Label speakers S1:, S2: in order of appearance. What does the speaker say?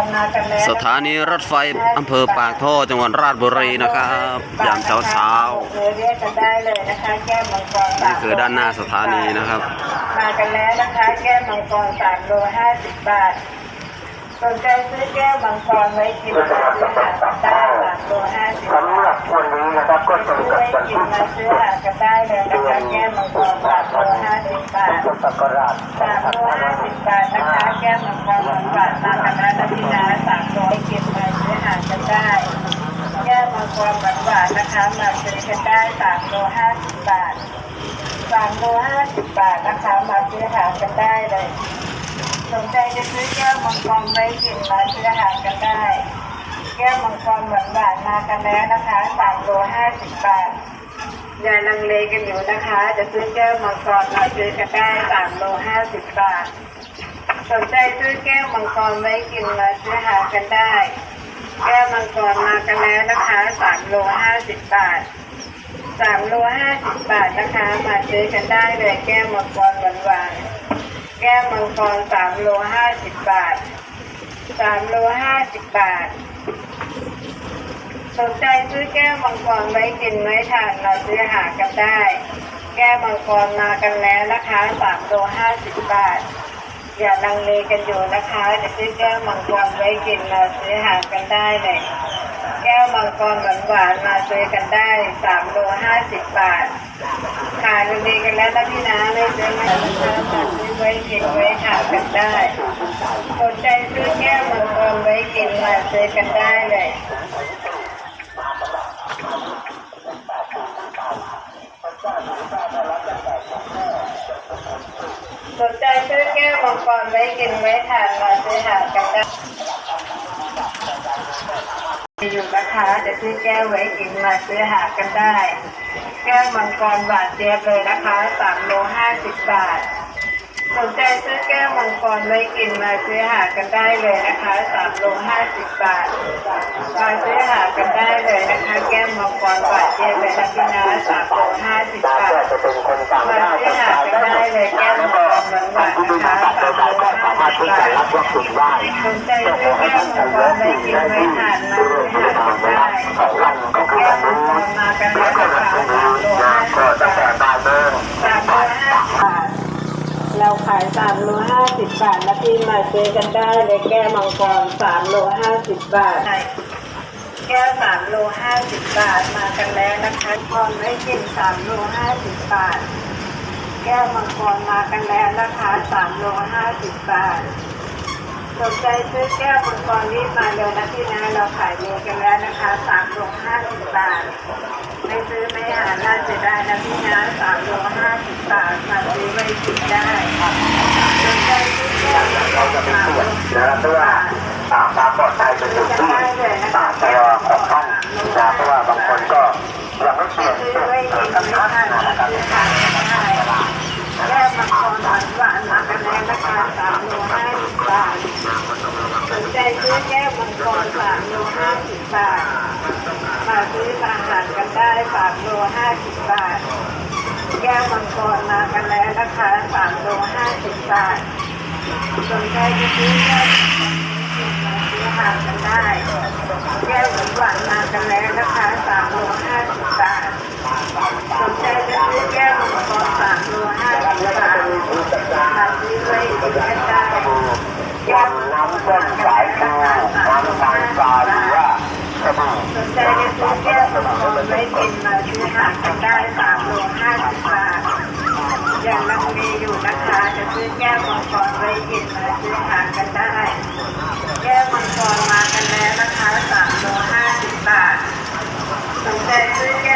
S1: รมากันแล้ว
S2: สถานีรถไฟอำเภอปากท่อจังหวัดราชบุรีนะครับยามเช้าเช้า
S1: เรือเรียกกันได้เลยนะคะแก้วมังกร
S2: ๆนี่คือด้านหน้าสถานีนะครับ
S1: มากันแล้วนะคะแก้วมังกรสามโลห้าสิบบาทสนใจซื้อแก้วมังกรไว้กินมาซื้อหากันได้สามโลห้าสิบบา
S3: สำหรับ
S1: ท
S3: วันนี้นะครับก็ตรง
S1: ซื้อ
S3: กับ
S1: ไว้
S3: วัน
S1: กิน
S3: ที่
S1: มาซื้อหากันได้เลยนะคะแก้วมังกรสามโลห้าสิบบาท
S3: พุท ธศักราช
S1: สามโลห้าสิบบาทนะคะแก้วมังกรหวานหวานมากันนะนะพี่นะสามร้อยกินมาซื้อหากันได้ แก้วมังกรหวานหวานนะคะมาซื้อกันได้สามโลห้าสิบบาทสามโลห้าสิบบาทนะคะมาซื้อหากันได้เลยสนใจจะซื้อแก้วมังกรไว้กินมาซื้อหากันได้ แก้วมังกรหวานหวานมากันแล้วนะคะสามโลห้าสิบบาท อย่าลังเลกันอยู่นะคะ จะซื้อแก้วมังกรมาซื้อกันได้สามโลห้าสิบบาท สนใจซื้อแก้วมังกรไว้กินมาซื้อหากันได้ แก้วมังกรมากันแล้วนะคะสามโลห้าสิบบาทสามโลห้าสิบบาทนะคะ มาซื้อกันได้เลยแก้วมังกรหวานหวานๆแก้วมังกรสามโลห้าสิบบาทสามโลห้าสิบบาท สนใจซื้อแก้วมังกรไว้กินไว้ทานเราซื้อหากันได้ แก้วมังกรมากันแล้วนะคะสามโลห้าสิบบาท อย่าลังเลกันอยู่นะคะจะซื้อแก้วมังกรไว้กินเราซื้อหากันได้เลยแก้วมังกรหวานหวานมาซื้อกันได้สามโลห้าสิบบาทขายดีกันแล้วนะพี่นะไม่ซื้อไม่นะคะมาซื้อไว้กินไว้ทานกันได้สนใจซื้อแก้วมังกรไว้กินมาซื้อกันได้เลย สนใจซื้อแก้วมังกรไว้กินไว้ทานมาซื้อหากันได้อยู่นะคะจะซื้อแก้วไว้กินมาซื้อหากันได้ แก้วมังกรบาทเดียบเลยนะคะสามโลห้าสิบบาทสนใจซื้อแก้วมังกรไว้กินมาซื้อหากันได้เลยนะคะสามโลห้าสิบบาทมาซื้อหากันได้เลย นะคะแก้วมังกรบาทเดียบละพี่นะสามโลห้าสิบบาท
S3: ก็จะเป็นคนต่าง
S1: มา
S3: ด้าว
S1: ซื้อหากันได้เลยแก้วมังกรหวานนะคะ
S3: บัตร
S1: สาม
S3: ใด
S1: โลห้าสิบบาท
S3: คน
S1: ใจแก้วมังกรไว้กินไว้ทานมาซื้อหากันได้แก้วมัง
S3: นี้
S1: กรมากัน
S3: แล้
S1: ว
S3: ก็
S1: นะ
S3: วัน
S1: คะ
S3: นี้
S1: สามโลห้าสิบบาท
S3: บ่ายโมง
S1: สามโลห้าสิบบาทเราขายสามโลห้าสิบบาทนะพี่มาซื้อกันได้เลยแก้วมังกรสามโลห้าสิบบาท แก้วสามโลห้าสิบบาทมากันแล้วนะคะกรไม่กินสามโลห้าสิบบาท แก้วมังกรมากันแล้วนะคะสามโลห้าสิบบาทสนใจซื้อแก้วมังกรรีบมาเลยนะพี่นะเราขายเมกันแล้วนะคะสามโลห้าสิบบาทไม่ซื้อไม่หาน่าจะได้นะพี่นะสามโลห้าสิบบาทมาซื้อไว้กินได้สนใจซื้อแก้วมังกรสามโล
S3: นะเพราะว่า ตามความปลอดภัยเป็นสิ่งที่ตามตัวของท่านนะเพราะว่าบางคนก็ยังไม่เชื่อเรื่อง
S1: กิน
S3: กับท่าน
S1: นะ
S3: ครับ
S1: แก้วมังกรหวานหวานมากันแล้วนะคะสามโลห้าสิบบาทสนใจซื้อแก้วมังกรสามโลห้าสิบบาทมาซื้ออาหารกันได้สามโลห้าสิบบาทแก้วมังกรมากันแล้วนะคะสามโลห้าสิบบาทสนใจจะซื้อแก้ ได้แก้วหวานมากันแล้วนะคะสามโลห้าสิบบาทสนใจ Thank you.